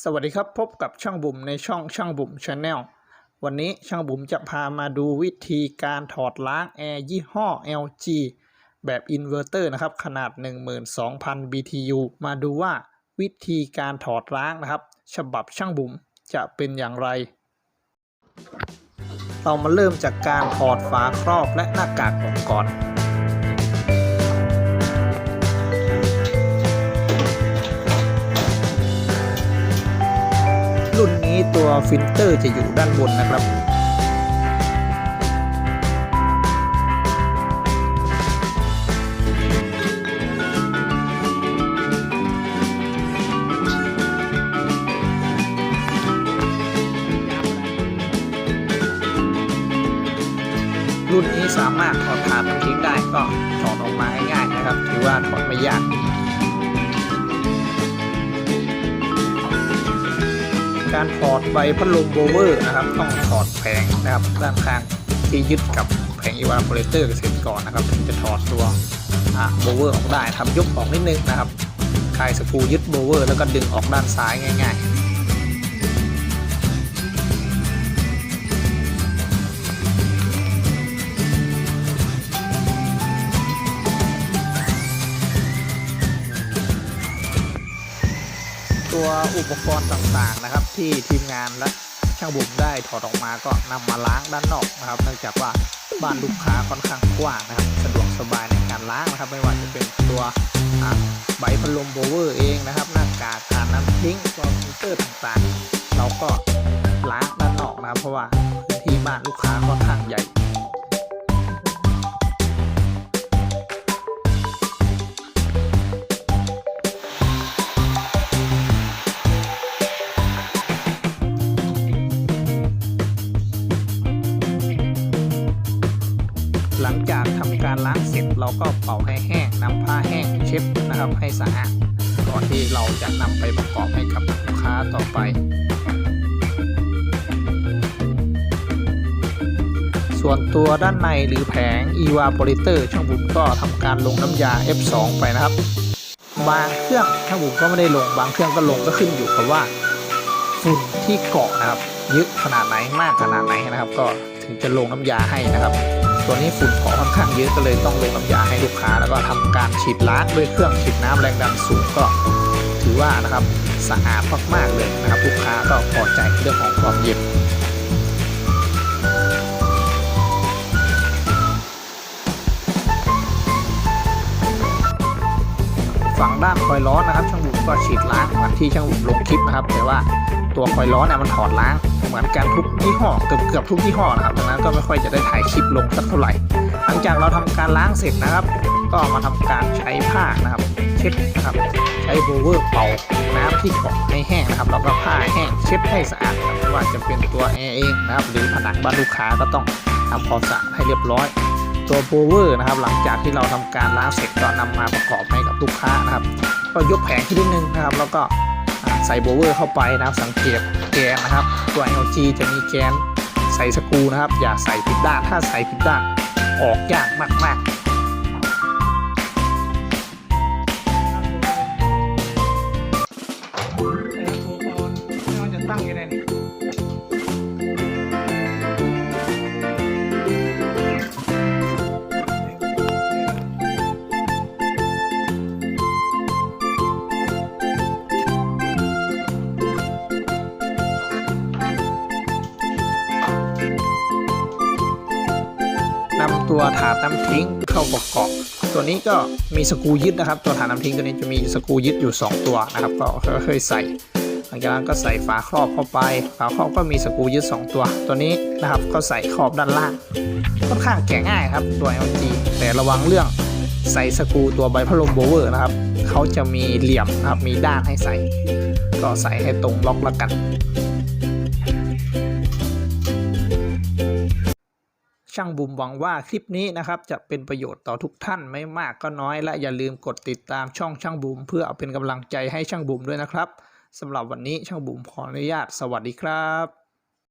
สวัสดีครับพบกับช่างบุ๋มในช่องช่างบุ๋มชาแนลวันนี้ช่างบุ๋มจะพามาดูวิธีการถอดล้างแอร์ยี่ห้อ LG แบบอินเวอร์เตอร์นะครับขนาด 12,000 BTU มาดูว่าวิธีการถอดล้างนะครับ ฉบับช่างบุ๋มจะเป็นอย่างไร เรามาเริ่มจากการถอดฝาครอบและหน้ากากออกก่อน ฟิลเตอร์จะอยู่ด้านบนนะครับรุ่นนี้สามารถถอดผ่านทิ้งได้ก็ถอดออกมาง่ายๆนะครับ ถือว่าถอดไม่ยาก การถอดใบพัดลมโบเวอร์นะครับ ต้องถอดแผงนะครับด้านข้างที่ยึดกับแผงอีวาโพเลเตอร์เสร็จก่อนนะครับถึงจะถอดตัวโบเวอร์ออกได้ทำยกออกนิดนึงนะครับคลายสกรูยึดโบเวอร์แล้วก็ดึงออกด้านซ้ายง่าย ๆ ตัวอุปกรณ์ต่างๆนะครับ ที่ทีมงานและช่างบุ๋มได้ถอดออกมาก็นำมาล้างด้านนอกนะครับ เนื่องจากว่าบ้านลูกค้าค่อนข้างกว้างนะครับ สะดวกสบายในการล้างนะครับ ไม่ว่าจะเป็นตัวอ่าใบพัดลมโบเวอร์เองนะครับ หน้ากากทานน้ำทิ้งตัวฟิเตอร์ต่างๆ เราก็ล้างด้านนอกนะครับ เพราะว่าพื้นที่บ้านลูกค้าค่อนข้างใหญ่ หลังจากทำการล้างเสร็จเราก็เป่าให้แห้งนำผ้าแห้งเช็ดนะครับให้สะอาดก่อนที่เราจะนำไปประกอบให้กับลูกค้าต่อไป ส่วนตัวด้านในหรือแผง evaporator ช่างบุ๋มก็ทำการลงน้ำยา F2 ไปนะครับ บางเครื่องช่างบุ๋มก็ไม่ได้ลงบางเครื่องก็ลงก็ขึ้นอยู่กับว่าฝุ่นที่เกาะนะครับเยอะขนาดไหนมากขนาดไหนนะครับก็ ถึงจะลงน้ำยาให้นะครับตัวนี้ฝุ่นขอค่อนข้างเยอะก็เลยต้องลงน้ำยาให้ลูกค้า แล้วก็ทำการฉีดล้างด้วยเครื่องฉีดน้ำแรงดันสูงก็ ถือว่านะครับสะอาดมากๆเลยนะครับ ลูกค้าก็พอใจเรื่องของความเย็น ฝั่งด้านคอยล้อนะครับ ช่างบุ๋มก็ฉีดล้างเหมือนที่ช่างบุ๋มลงคลิปนะครับแต่ว่าตัวคอยล้อเนี่ยมันถอดล้างเหมือนกันทุกยี่ห้อเกือบเกือบทุกยี่ห้อนะครับดังนั้นก็ไม่ค่อยจะได้ถ่ายคลิปลงสักเท่าไหร่ หลังจากเราทำการล้างเสร็จนะครับ ก็มาทำการใช้ผ้านะครับ เช็ดนะครับ ใช้โบเวอร์เป่าน้ำที่เกาะให้แห้งนะครับแล้วก็ผ้าแห้งเช็ดให้สะอาดครับไม่ว่าจะเป็นตัวแอร์เองนะครับ หรือผนังบ้านลูกค้าก็ต้องทำความสะอาดให้เรียบร้อย ตัวโบเวอร์นะครับ หลังจากที่เราทำการล้างเสร็จก็นำมาประกอบให้กับลูกค้านะครับ ก็ยกแผงขึ้นนิดนึงนะครับ แล้วก็ใส่โบเวอร์เข้าไปนะครับ สังเกตแกนนะครับ ตัว LG จะมีแกนใส่สกูนะครับ อย่าใส่ผิดด้าน ถ้าใส่ผิดด้านออกยากมากๆจะตั้งยังไงน ตัวถาดน้ำทิ้งเข้าประกอบตัวนี้ก็มีสกูยึดนะครับ ตัวถาดน้ำทิ้งตัวนี้จะมีสกูยึดอยู่ 2 ตัวนะครับก็ค่อยๆใส่หลังจากนั้นก็ใส่ฝาครอบเข้าไป ฝาครอบก็มีสกูยึด 2 ตัว ตัวนี้นะครับก็ใส่ครอบด้านล่างค่อนข้างแกะง่ายครับตัว LG แต่ระวังเรื่องใส่สกูตัวใบพัดลมโบเวอร์นะครับเขาจะมีเหลี่ยมนะครับมีด้านให้ใส่ ก็ใส่ให้ตรงล็อกแล้วกัน ช่างบุ๋มหวังว่าคลิปนี้นะครับจะเป็นประโยชน์ต่อทุกท่านไม่มากก็น้อยและอย่าลืมกดติดตามช่องช่างบุ๋มเพื่อเอาเป็นกำลังใจให้ช่างบุ๋มด้วยนะครับสำหรับวันนี้ช่างบุ๋มขออนุญาตสวัสดีครับ